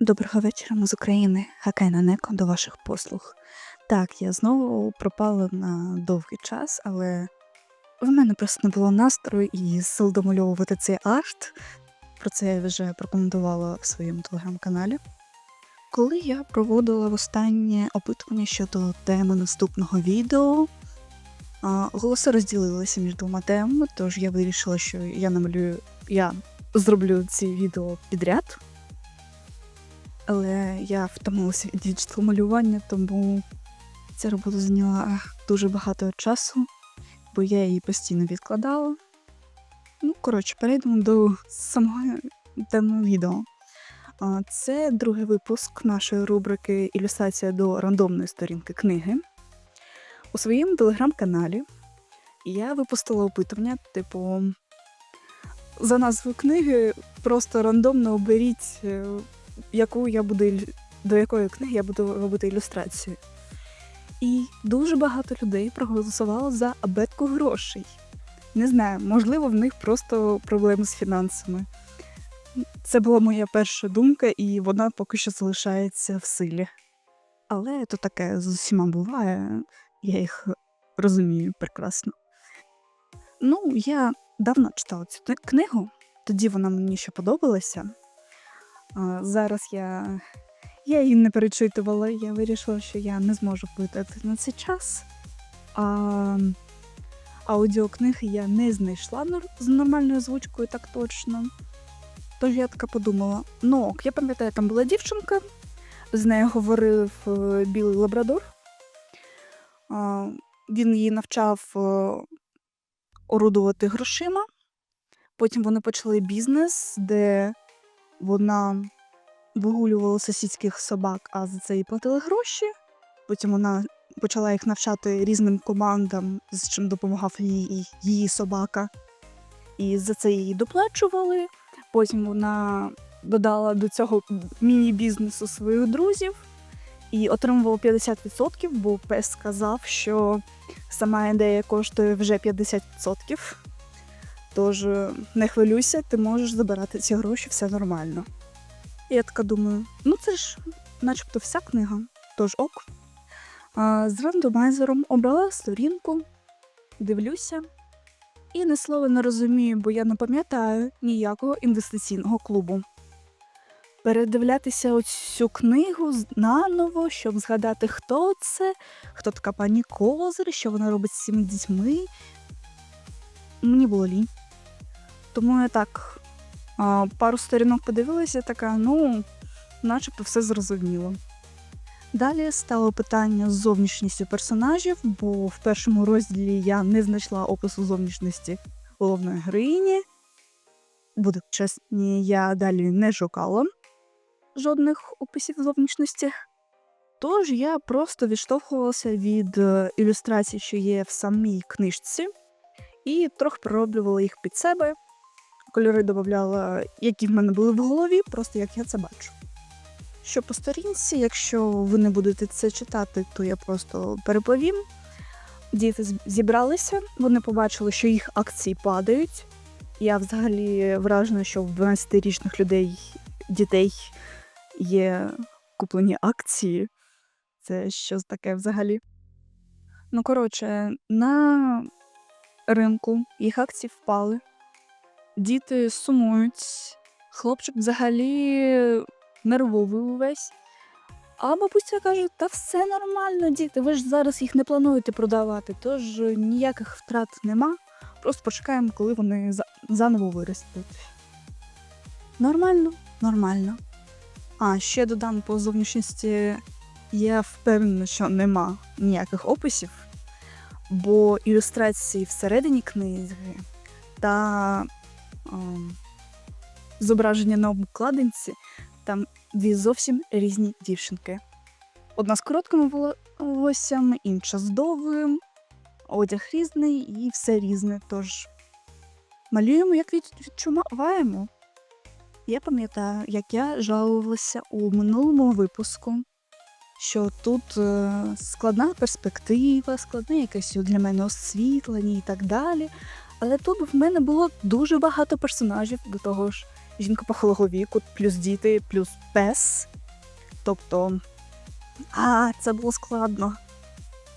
Доброго вечора, ми з України. Хакайна Неко до ваших послуг. Так, я знову пропала на довгий час, але в мене просто не було настрою і сил домальовувати цей арт. Про це я вже прокоментувала в своєму телеграм-каналі. Коли я проводила останнє опитування щодо теми наступного відео, голоси розділилися між двома темами, тож я вирішила, що я намалюю, я зроблю ці відео підряд. Але я втомилася від діджитал малювання, тому ця робота зайняла дуже багато часу, бо я її постійно відкладала. Ну, коротше, перейдемо до самого темного відео. Це другий випуск нашої рубрики Ілюстрація до рандомної сторінки книги. У своєму телеграм-каналі я випустила опитування, типу, за назвою книги просто рандомно оберіть, е, яку я буду до якої книги я буду робити ілюстрацію. І дуже багато людей проголосувало за абетку грошей. Не знаю, можливо, в них просто проблеми з фінансами. Це була моя перша думка, і вона поки що залишається в силі. Але то таке з усіма буває, я їх розумію прекрасно. Ну, я давно читала цю книгу, тоді вона мені ще подобалася. Зараз я, я її не перечитувала, я вирішила, що я не зможу витратити на цей час. А аудіокниги я не знайшла з нормальною озвучкою так точно. Тож я така подумала: ну ок, я пам'ятаю, там була дівчинка, з нею говорив е, білий лабрадор. А, Він її навчав е, орудувати грошима. Потім вони почали бізнес, де вона вигулювала сусідських собак, а за це їй платили гроші. Потім вона почала їх навчати різним командам, з чим допомагав їй її собака. І за це її доплачували. Потім вона додала до цього міні-бізнесу своїх друзів і отримувала 50%, бо пес сказав, що сама ідея коштує вже 50%. Тож е, не хвилюйся, ти можеш забирати ці гроші, все нормально. І я така думаю: ну це ж начебто вся книга, тож ок. А, з рандомайзером обрала сторінку, дивлюся. І не слова не розумію, бо я не пам'ятаю ніякого інвестиційного клубу. Передивлятися цю книгу наново, щоб згадати, хто це, хто така пані Козир, що вона робить з цими дітьми. Мені було лінь. Тому я так пару сторінок подивилася, така, ну, начебто все зрозуміло. Далі стало питання з зовнішністю персонажів, бо в першому розділі я не знайшла опису зовнішності головної героїні. Буду чесні, я далі не шукала жодних описів зовнішності. Тож я просто відштовхувалася від е, ілюстрацій, що є в самій книжці, і трохи пророблювала їх під себе. Кольори додавала, які в мене були в голові, просто як я це бачу. Що по сторінці, якщо ви не будете це читати, то я просто переповім. Діти зібралися, вони побачили, що їх акції падають. Я взагалі вражена, що в 12-річних людей дітей є куплені акції. Це що таке взагалі? Ну, коротше, на ринку їх акції впали. Діти сумують. Хлопчик взагалі нервовий увесь. А бабуся каже: та все нормально, діти, ви ж зараз їх не плануєте продавати, тож ніяких втрат нема. Просто почекаємо, коли вони заново виростуть. Нормально, нормально. А ще додам по зовнішності, я впевнена, що нема ніяких описів, бо ілюстрації всередині книги та зображення на обкладинці там дві зовсім різні дівчинки. Одна з короткими волоссями, інша з довгим, одяг різний і все різне. Тож малюємо, як від- відчуваємо. Я пам'ятаю, як я жалувалася у минулому випуску, що тут е, складна перспектива, складне якесь для мене освітлення і так далі. Але тут в мене було дуже багато персонажів, до того ж, жінка похилого віку, плюс діти, плюс пес. Тобто, а, це було складно.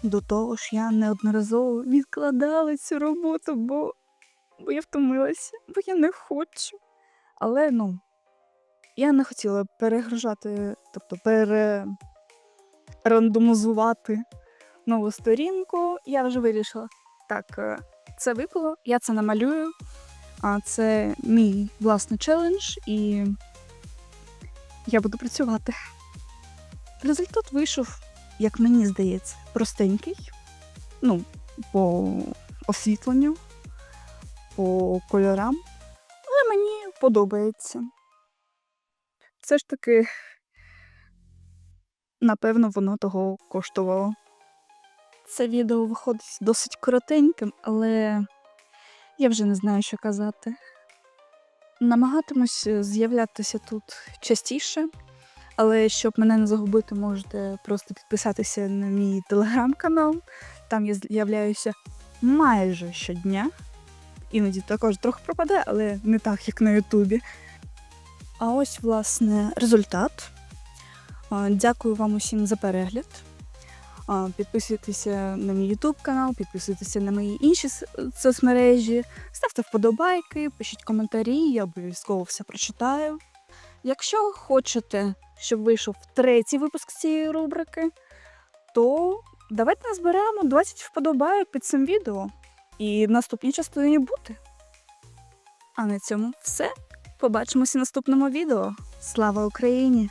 До того ж, я неодноразово відкладала цю роботу, бо, бо я втомилася, бо я не хочу. Але ну, я не хотіла перегружати, тобто пере... рандомізувати нову сторінку. Я вже вирішила. Так, е, це випало, я це намалюю. А це мій власний челендж, і я буду працювати. Результат вийшов, як мені здається, простенький. Ну, по освітленню, по кольорам. Але мені подобається. Все ж таки, напевно, воно того коштувало. Це відео виходить досить коротеньким, але я вже не знаю, що казати. Намагатимусь з'являтися тут частіше, але щоб мене не загубити, можете просто підписатися на мій телеграм-канал. Там я з'являюся майже щодня. Іноді також трохи пропадає, але не так, як на Ютубі. А ось, власне, результат. Дякую вам усім за перегляд. Підписуйтеся на мій YouTube канал, підписуйтеся на мої інші соцмережі, ставте вподобайки, пишіть коментарі, я обов'язково все прочитаю. Якщо хочете, щоб вийшов третій випуск цієї рубрики, то давайте назберемо 20 вподобайок під цим відео і в наступній частині бути. А на цьому все. Побачимося в наступному відео. Слава Україні!